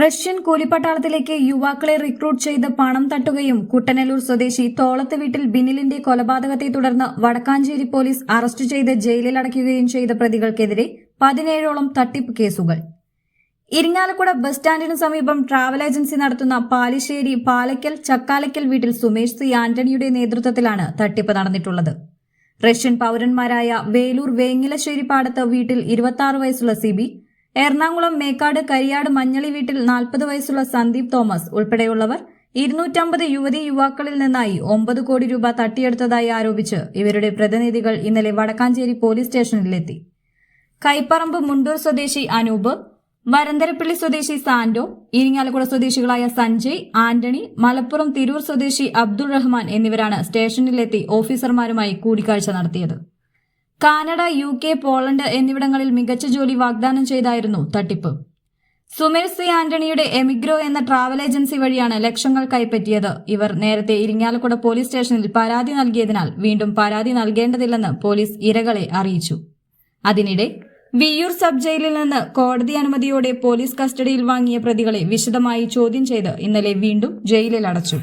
Russian കൂലിപ്പട്ടാളത്തിലേക്ക് യുവാക്കളെ recruit ചെയ്ത് പണം തട്ടുകയും കുട്ടനല്ലൂർ സ്വദേശി തോളത്ത് വീട്ടിൽ ബിനിലിന്റെ കൊലപാതകത്തെ തുടർന്ന് വടക്കാഞ്ചേരി പോലീസ് അറസ്റ്റ് ചെയ്ത് ജയിലിൽ അടയ്ക്കുകയും ചെയ്ത പ്രതികൾക്കെതിരെ പതിനേഴോളം തട്ടിപ്പ് കേസുകൾ. ഇരിങ്ങാലക്കുട ബസ് സ്റ്റാൻഡിന് സമീപം ട്രാവൽ ഏജൻസി നടത്തുന്ന പാലിശ്ശേരി പാലയ്ക്കൽ ചക്കാലയ്ക്കൽ വീട്ടിൽ സുമേഷ് സി ആന്റണിയുടെ നേതൃത്വത്തിലാണ് തട്ടിപ്പ് നടന്നിട്ടുള്ളത്. റഷ്യൻ പൌരന്മാരായ വേലൂർ വേങ്ങിലശ്ശേരി പാടത്ത് വീട്ടിൽ ഇരുപത്തി വയസ്സുള്ള സിബി എറണാകുളം മേക്കാട് കരിയാട് മഞ്ഞളി വീട്ടിൽ നാൽപ്പത് വയസ്സുള്ള സന്ദീപ് തോമസ് ഉൾപ്പെടെയുള്ളവർ ഇരുന്നൂറ്റമ്പത് യുവതി യുവാക്കളിൽ നിന്നായി ഒമ്പത് കോടി രൂപ തട്ടിയെടുത്തതായി ആരോപിച്ച് ഇവരുടെ പ്രതിനിധികൾ ഇന്നലെ വടക്കാഞ്ചേരി പോലീസ് സ്റ്റേഷനിലെത്തി. കൈപ്പറമ്പ് മുണ്ടൂർ സ്വദേശി അനൂപ് വരന്തരപ്പള്ളി സ്വദേശി സാൻഡോ ഇരിങ്ങാലക്കുട സ്വദേശികളായ സഞ്ജയ് ആന്റണി മലപ്പുറം തിരൂർ സ്വദേശി അബ്ദുൾ റഹ്മാൻ എന്നിവരാണ് സ്റ്റേഷനിലെത്തി ഓഫീസർമാരുമായി കൂടിക്കാഴ്ച നടത്തിയത്. കാനഡ യു കെ പോളണ്ട് എന്നിവിടങ്ങളിൽ മികച്ച ജോലി വാഗ്ദാനം ചെയ്തായിരുന്നു തട്ടിപ്പ്. സുമേർ സി ആന്റണിയുടെ എമിഗ്രോ എന്ന ട്രാവൽ ഏജൻസി വഴിയാണ് ലക്ഷങ്ങൾ കൈപ്പറ്റിയത്. ഇവർ നേരത്തെ ഇരിങ്ങാലക്കുട പോലീസ് സ്റ്റേഷനിൽ പരാതി നൽകിയതിനാൽ വീണ്ടും പരാതി നൽകേണ്ടതില്ലെന്ന് പോലീസ് ഇരകളെ അറിയിച്ചു. അതിനിടെ വിയൂർ സബ് ജയിലിൽ നിന്ന് കോടതി അനുമതിയോടെ പോലീസ് കസ്റ്റഡിയിൽ വാങ്ങിയ പ്രതികളെ വിശദമായി ചോദ്യം ചെയ്ത് ഇന്നലെ വീണ്ടും ജയിലിൽ അടച്ചു.